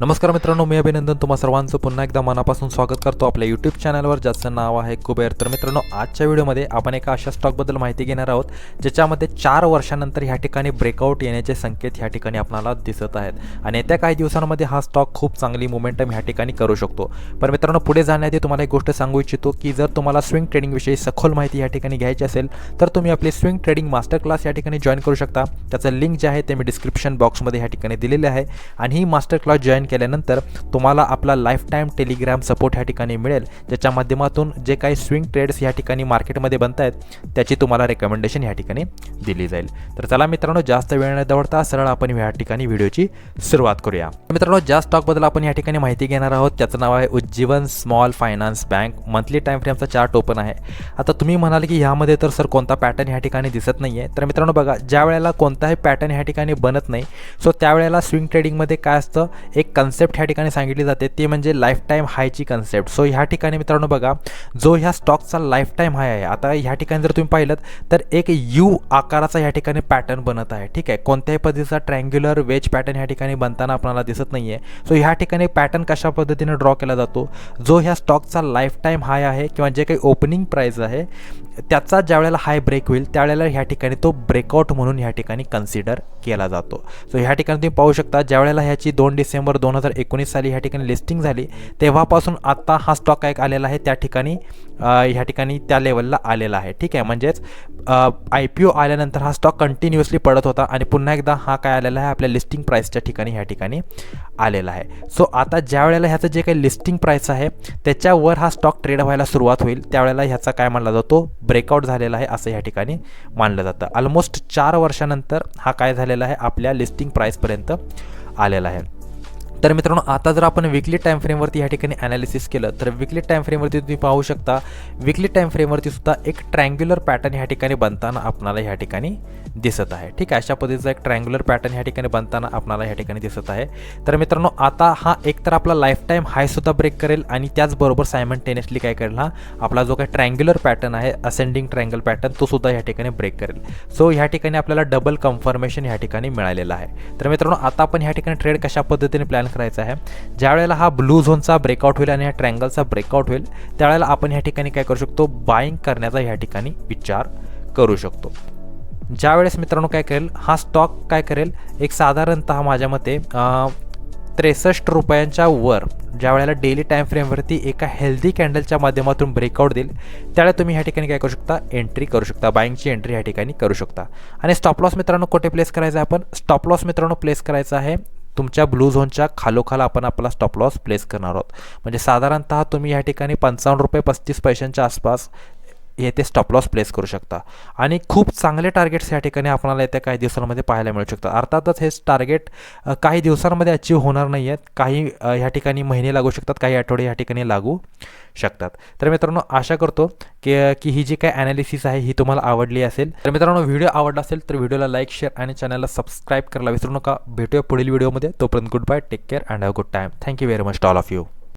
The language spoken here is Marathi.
नमस्कार मित्रांनो मी अभिनंदन तुम्हा सर्वांचं. पुन्हा एकदा मनापासून स्वागत करतो आपल्या यूट्यूब चॅनलवर ज्याचं नाव आहे कुबेर. तर मित्रांनो आजच्या व्हिडिओमध्ये आपण एका अशा स्टॉकबद्दल माहिती घेणार आहोत ज्याच्यामध्ये चार वर्षानंतर ह्या ठिकाणी ब्रेकआउट येण्याचे संकेत ह्या ठिकाणी आपल्याला दिसत आहेत. आणि येत्या काही दिवसांमध्ये हा स्टॉक खूप चांगली मोमेंटम ह्या ठिकाणी करू शकतो. पण मित्रांनो पुढे जाण्याआधी तुम्हाला एक गोष्ट सांगू इच्छितो की जर तुम्हाला स्विंग ट्रेडिंगविषयी सखोल माहिती या ठिकाणी घ्यायची असेल तर तुम्ही आपली स्विंग ट्रेडिंग मास्टर क्लास या ठिकाणी जॉईन करू शकता. त्याचं लिंक जे आहे ते मी डिस्क्रिप्शन बॉक्समध्ये ह्या ठिकाणी दिलेले आहे. आणि ही मास्टर क्लास जॉईन केल्यानंतर तुम्हाला आपला लाईफ टाईम टेलिग्राम सपोर्ट ह्या ठिकाणी मिळेल. ज्याच्या माध्यमातून जे काही स्विंग ट्रेड्स ह्या ठिकाणी मार्केटमध्ये बनत आहेत त्याची तुम्हाला रेकमेंडेशन ह्या ठिकाणी दिली जाईल. तर चला मित्रांनो जास्त वेळ न दवडता सरळ आपण ह्या ठिकाणी व्हिडिओची सुरुवात करूया. मित्रांनो ज्या स्टॉकबद्दल आपण या ठिकाणी माहिती घेणार आहोत त्याचं नाव आहे Ujjivan small finance bank. Monthly time फ्रेमचा chart open आहे. आता तुम्ही म्हणाल की ह्यामध्ये तर सर कोणता पॅटर्न ह्या ठिकाणी दिसत नाही आहे तर मित्रांनो बघा ज्या वेळेला कोणताही पॅटर्न ह्या ठिकाणी बनत नाही सो त्यावेळेला स्विंग ट्रेडिंगमध्ये काय असतं? एक कन्सेप्ट ह्या ठिकाणी सांगितली जाते ते म्हणजे लाईफ टाईम हायची कन्सेप्ट सो ह्या ठिकाणी मित्रांनो बघा जो ह्या स्टॉकचा लाईफ टाईम हाय आहे आता ह्या ठिकाणी जर तुम्ही पाहिलं तर एक यू आकाराचा ह्या ठिकाणी पॅटर्न बनत आहे ठीक आहे? कोणत्याही पद्धतीचा ट्रँग्युलर वेज पॅटर्न ह्या ठिकाणी बनताना आपल्याला दिसत नाही आहे सो ह्या ठिकाणी पॅटर्न कशा पद्धतीने ड्रॉ केला जातो? जो ह्या स्टॉकचा लाईफ टाईम हाय आहे किंवा जे काही ओपनिंग प्राईस आहे त्याचा ज्यावेळेला हाय ब्रेक होईल त्यावेळेला ह्या ठिकाणी तो ब्रेकआउट म्हणून ह्या ठिकाणी कन्सिडर केला जातो. सो ह्या ठिकाणी तुम्ही पाहू शकता ज्या वेळेला ह्याची दोन डिसेंबर दोन हजार एकोणीस साली ह्या ठिकाणी लिस्टिंग झाली तेव्हापासून आत्ता हा स्टॉक एक आलेला आहे त्या ठिकाणी ह्या ठिकाणी त्या लेवलला आलेला आहे. ठीक आहे? म्हणजेच आय पी ओ आल्यानंतर हा स्टॉक कंटिन्युअसली पडत होता आणि पुन्हा एकदा हा काय आलेला आहे? आपल्या लिस्टिंग प्राईसच्या ठिकाणी ह्या ठिकाणी आलेला आहे. सो आता ज्या वेळेला ह्याचं जे काही लिस्टिंग प्राईस आहे त्याच्यावर हा स्टॉक ट्रेड व्हायला सुरुवात होईल. त्यावेळेला ह्याचा काय मानला जातो? ब्रेकआउट झालेला आहे असं ह्या ठिकाणी मानलं जातं. ऑलमोस्ट चार वर्षानंतर हा काय झालेला आहे? आपल्या लिस्टिंग प्राईसपर्यंत आलेला आहे. तर मित्रांनो आता जर आपण विकली टाईम फ्रेमवरती या ठिकाणी ॲनालिसिस केलं तर विकली टाईम फ्रेमवरती तुम्ही पाहू शकता विकली टाईम फ्रेमवरती सुद्धा एक ट्रँग्युलर पॅटर्न ह्या ठिकाणी बनताना आपणाला ह्या ठिकाणी दिसत आहे. ठीक आहे अशा पद्धतीचा एक ट्रँग्युलर पॅटर्न ह्या ठिकाणी बनताना आपणाला ह्या ठिकाणी दिसत आहे. तर मित्रांनो आता हा एक तर आपला लाईफ टाईम हायसुद्धा ब्रेक करेल आणि त्याचबरोबर सायमंटेनियसली काय करेल हा आपला जो काही ट्रँग्युलर पॅटर्न आहे असेंडिंग ट्रँगल पॅटर्न तो सुद्धा ह्या ठिकाणी ब्रेक करेल. सो ह्या ठिकाणी आपल्याला डबल कन्फर्मेशन ह्या ठिकाणी मिळालेलं आहे. तर मित्रांनो आता आपण ह्या ठिकाणी ट्रेड कशा पद्धतीने प्लॅन करायचा आहे. ज्या वेळेला हा ब्लू झोनचा ब्रेकआउट होईल आणि ह्या ट्रँगलचा ब्रेकआउट होईल त्यावेळेला आपण ह्या ठिकाणी काय करू शकतो? बाईंग करण्याचा ह्या ठिकाणी विचार करू शकतो. ज्यावेळेस मित्रांनो काय करेल? हा स्टॉक काय करेल? एक साधारणतः माझ्या मते त्रेसष्ट रुपयांच्या वर ज्या वेळेला डेली टाईम फ्रेमवरती एका हेल्दी कॅन्डलच्या माध्यमातून ब्रेकआउट देईल त्यावेळेला तुम्ही ह्या ठिकाणी काय करू शकता? एंट्री करू शकता. बाईंगची एंट्री ह्या ठिकाणी करू शकता. आणि स्टॉप लॉस मित्रांनो कुठे प्लेस करायचा आहे आपण? स्टॉप लॉस मित्रांनो प्लेस करायचा आहे तुमच्या ब्लू झोनच्या खालोखाल आपण आपला स्टॉप लॉस प्लेस करणार आहोत. म्हणजे साधारणतः तुम्ही या ठिकाणी पंचावन्न रुपये पस्तीस पैशांच्या आसपास येथे स्टॉप लॉस प्लेस करू शकता. आणि खूप चांगले टार्गेट्स या ठिकाणी आपल्याला येत्या काही दिवसांमध्ये पाहायला मिळू शकतात. अर्थातच हे टार्गेट काही दिवसांमध्ये अचीव होणार नाही आहेत. काही ह्या ठिकाणी महिने लागू शकतात. काही आठवडे ह्या ठिकाणी लागू शकतात. तर मित्रांनो आशा करतो की की ही जी काय ॲनालिसिस आहे ही तुम्हाला आवडली असेल. तर मित्रांनो व्हिडिओ आवडला असेल तर व्हिडिओला लाईक शेअर आणि चॅनलला सबस्क्राईब करायला विसरू नका. भेटूया पुढील व्हिडिओमध्ये तोपर्यंत good bye take care and have good time thank you very much all of you